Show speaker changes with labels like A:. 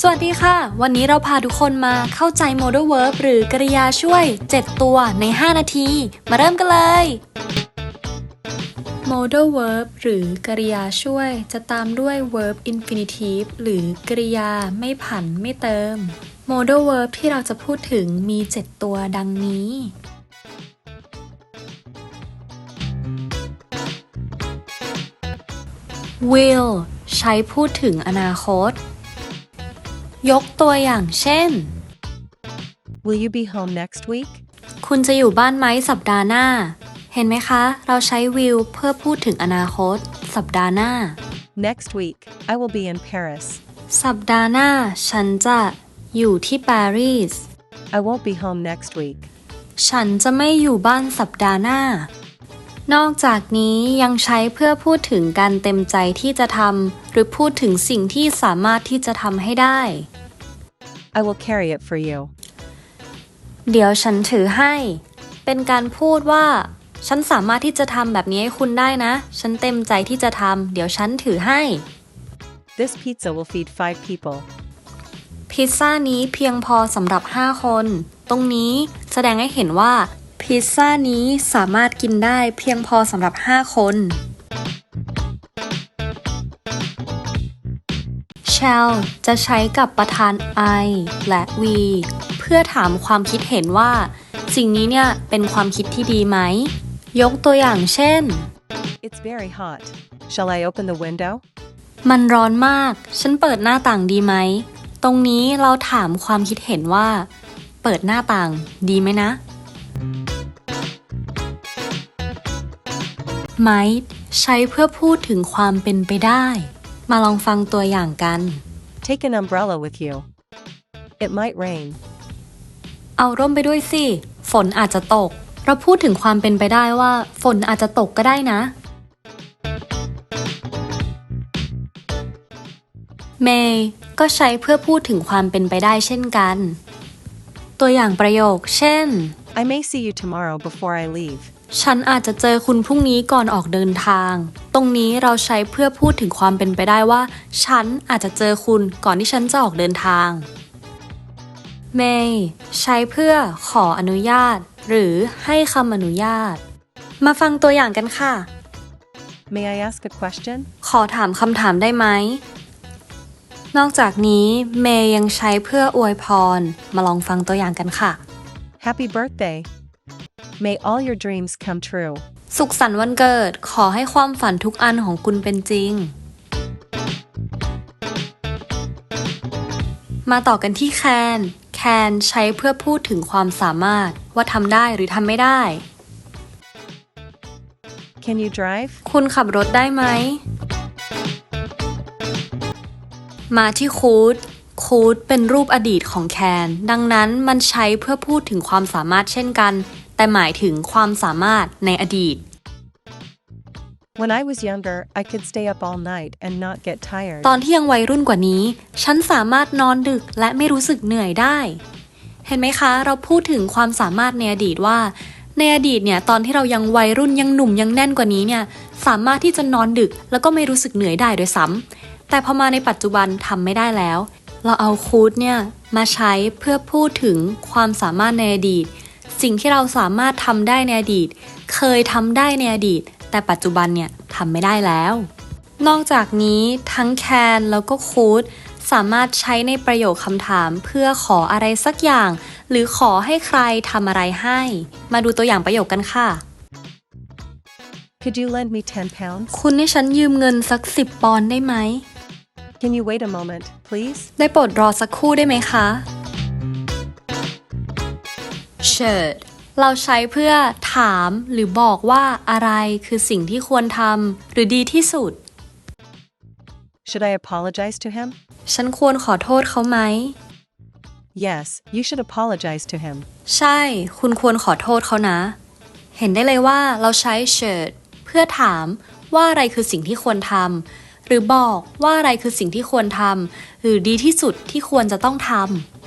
A: สวัสดีค่ะ วันนี้เราพาทุกคนมาเข้าใจ modal verb หรือกริยาช่วย 7 ตัวใน 5 นาที มาเริ่มกันเลย modal verb หรือกริยาช่วย จะตามด้วย verb infinitive หรือกริยาไม่ผันไม่เติม modal verb ที่เราจะพูดถึงมี 7 ตัวดังนี้ will ใช้พูดถึงอนาคต ยกตัวอย่างเช่น
B: Will you be home next week?
A: คุณจะอยู่บ้านไหมสัปดาห์หน้า เห็นไหมคะ เราใช้ will เพื่อพูดถึงอนาคต สัปดาห์หน้า
B: Next week, I will be in Paris.
A: สัปดาห์หน้า ฉันจะอยู่ที่ปารีส
B: I won't be home next week.
A: ฉันจะไม่อยู่บ้านสัปดาห์หน้า นอกจากนี้ยังใช้เพื่อพูดถึงการเต็มใจที่จะทำหรือพูดถึงสิ่งที่สามารถที่จะทำให้ได้
B: I will carry it for you.
A: เดี๋ยวฉันถือให้ เป็นการพูดว่า ฉันสามารถที่จะทำแบบนี้ให้คุณได้นะ ฉันเต็มใจที่จะทำเดี๋ยวฉันถือให้
B: This pizza will feed five people.
A: พิซซ่านี้เพียงพอสำหรับ 5 คน ตรงนี้แสดงให้เห็นว่า พิซซ่านี้สามารถกินได้เพียงพอสำหรับ 5 คน shall จะใช้กับประธาน I และ we เพื่อถามความคิดเห็นว่า สิ่งนี้เนี่ย เป็นความคิดที่ดีไหม ยกตัวอย่างเช่น
B: It's very hot. Shall I open the window?
A: มันร้อนมาก ฉันเปิดหน้าต่างดีไหม ตรงนี้เราถามความคิดเห็นว่า เปิดหน้าต่างดีไหมนะ might ใช้เพื่อพูดถึงความเป็นไปได้ มาลองฟังตัวอย่างกัน
B: Take an umbrella with you. It might rain.
A: เอาร่มไปด้วยสิ ฝนอาจจะตก เราพูดถึงความเป็นไปได้ว่า ฝนอาจจะตกก็ได้นะ may ก็ใช้เพื่อพูดถึงความเป็นไปได้เช่นกัน ตัวอย่างประโยค เช่น
B: I may see you tomorrow before I leave.
A: ฉันอาจจะเจอคุณพรุ่งนี้ก่อนออกเดินทาง ตรงนี้เราใช้เพื่อพูดถึงความเป็นไปได้ว่า ฉันอาจจะเจอคุณก่อนที่ฉันจะออกเดินทาง may ใช้เพื่อขออนุญาต หรือให้คำอนุญาต มาฟังตัวอย่างกันค่ะ
B: May I ask a question?
A: ขอถามคำถามได้ไหม นอกจากนี้เมย์ยังใช้เพื่ออวยพร มาลองฟังตัวอย่างกันค่ะ
B: Happy birthday. May all your dreams come true.
A: สุขสันต์วันเกิด ขอให้ความฝันทุกอันของคุณเป็นจริง มาต่อกันที่แคน แคนใช้เพื่อพูดถึงความสามารถ ว่าทำได้หรือทำไม่ได้
B: Can you drive?
A: คุณขับรถได้ไหม มาที่คูดคูดเป็นรูปอดีตของแคน ดังนั้นมันใช้เพื่อพูดถึงความสามารถเช่นกัน แต่หมายถึงความสามารถในอดีต
B: When I was younger, I could stay up all night and not get tired.
A: ตอนที่ยังวัยรุ่นกว่านี้ ฉันสามารถนอนดึกและไม่รู้สึกเหนื่อยได้ เห็นไหมคะ เราพูดถึงความสามารถในอดีตว่า ในอดีตเนี่ย ตอนที่เรายังวัยรุ่นยังหนุ่มยังแน่นกว่านี้เนี่ย สามารถที่จะนอนดึกแล้วก็ไม่รู้สึกเหนื่อยได้ด้วยซ้ำแต่พอมาในปัจจุบันทำไม่ได้แล้ว เราเอาคูดเนี่ยมาใช้เพื่อพูดถึงความสามารถในอดีต สิ่งที่เราสามารถทำได้ในอดีต เคยทำได้ในอดีต แต่ปัจจุบันเนี่ยทำไม่ได้แล้ว นอกจากนี้ทั้งแคนแล้วก็คูดสามารถใช้ในประโยคคำถามเพื่อขออะไรสักอย่าง หรือขอให้ใครทำอะไรให้ มาดูตัวอย่างประโยคกันค่ะ
B: Could you lend me 10 pounds?
A: คุณให้ฉันยืมเงินสักสิบปอนด์ได้ไหม
B: Can you wait a moment, please?
A: ได้โปรดรอสักครู่ได้ไหมคะ should เราใช้เพื่อถามหรือบอกว่าอะไรคือสิ่งที่ควรทำหรือดีที่สุด
B: Should I apologize to him?
A: ฉันควรขอโทษเขาไหม
B: Yes, you should apologize to him.
A: ใช่ คุณควรขอโทษเขานะ เห็นได้เลยว่าเราใช้ should เพื่อถามว่าอะไรคือสิ่งที่ควรทำหรือบอกว่าอะไรคือสิ่งที่ควรทำหรือดีที่สุดที่ควรจะต้องทำ